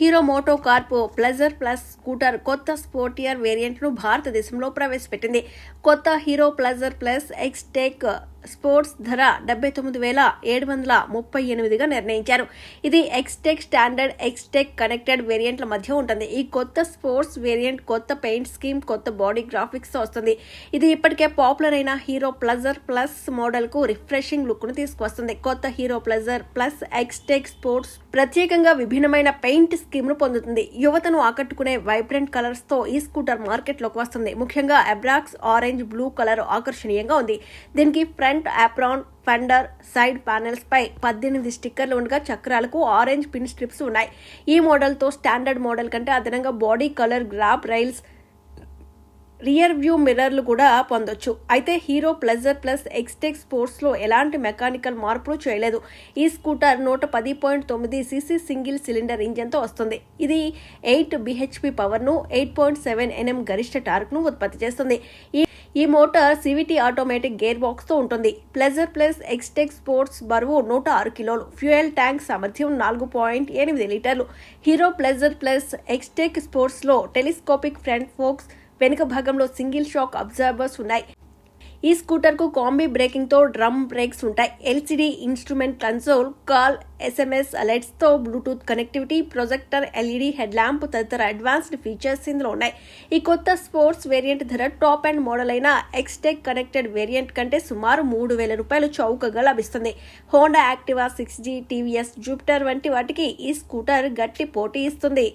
Hero Moto Corp Pleasure plus scooter కొత్త sportier వేరియంట్ను భారతదేశంలో ప్రవేశపెట్టింది. కొత్త Hero Pleasure plus Xtec sports ధర డెబ్బై తొమ్మిది వేల ఏడు వందల ముప్పై ఎనిమిదిగా నిర్ణయించారు. ఇది ఎక్స్టెక్ స్టాండర్డ్ ఎక్స్టెక్ కనెక్టెడ్ వేరియంట్ల మధ్య ఉంటుంది. ఈ కొత్త స్పోర్ట్స్ వేరియంట్ కొత్త పెయింట్ స్కీమ్ కొత్త బాడీ గ్రాఫిక్స్ వస్తుంది. ఇది ఇప్పటికే పాపులర్ అయిన హీరో ప్లజర్ ప్లస్ మోడల్కు రిఫ్రెషింగ్ లుక్ను తీసుకువస్తుంది. కొత్త Hero Pleasure plus Xtec sports ప్రత్యేకంగా విభిన్నమైన పెయింట్ స్కీమ్ను పొందుతుంది. యువతను ఆకట్టుకునే వైబ్రెంట్ కలర్స్తో ఈ స్కూటర్ మార్కెట్లోకి వస్తుంది. ముఖ్యంగా అబ్రాక్స్ ఆరెంజ్ బ్లూ కలర్ ఆకర్షణీయంగా ఉంది. దీనికి front apron fender side panels పై పద్దెనిమిది స్టిక్కర్లు ఉండగా చక్రాలకు ఆరెంజ్ పిన్ స్ట్రిప్స్ ఉన్నాయి. ఈ మోడల్తో స్టాండర్డ్ మోడల్ కంటే అదనంగా body colour grab rails rear view మిర్రర్లు కూడా పొందొచ్చు. అయితే హీరో ప్లెజర్ ప్లస్ ఎక్స్టెక్ స్పోర్ట్స్లో ఎలాంటి మెకానికల్ మార్పులు చేయలేదు. ఈ స్కూటర్ నూట పది పాయింట్ తొమ్మిది సీసీ సింగిల్ సిలిండర్ ఇంజన్తో వస్తుంది. ఇది ఎయిట్ బిహెచ్పి పవర్ను ఎయిట్ పాయింట్ సెవెన్ ఎన్ఎం గరిష్ట టార్క్ను ఉత్పత్తి చేస్తుంది. ఈ ఈ మోటార్ సివిటీ ఆటోమేటిక్ గేర్ బాక్స్తో ఉంటుంది. ప్లెజర్ ప్లస్ ఎక్స్టెక్ స్పోర్ట్స్ బరువు నూట ఆరు కిలోలు. ఫ్యూయల్ ట్యాంక్ సామర్థ్యం నాలుగు పాయింట్ ఎనిమిది లీటర్లు. హీరో ప్లెజర్ ప్లస్ ఎక్స్టెక్ స్పోర్ట్స్లో టెలిస్కోపిక్ ఫ్రంట్ ఫోక్స్ వెనుక భాగంలో సింగిల్ షాక్ అబ్జర్వర్స్ ఉన్నాయి. ఈ స్కూటర్కు కాంబీ బ్రేకింగ్తో డ్రమ్ బ్రేక్స్ ఉంటాయి. LCD instrument console call SMS అలర్ట్స్తో Bluetooth connectivity projector LED head lamp తదితర అడ్వాన్స్డ్ ఫీచర్స్ ఇందులో ఉన్నాయి. ఈ కొత్త స్పోర్ట్స్ వేరియంట్ ధర టాప్ అండ్ మోడల్ అయిన ఎక్స్టెక్ కనెక్టెడ్ వేరియంట్ కంటే సుమారు మూడు వేల రూపాయలు చౌకగా లభిస్తుంది. Honda Activa six G TVS Jupiter వంటి వాటికి ఈ స్కూటర్ గట్టి పోటీ ఇస్తుంది.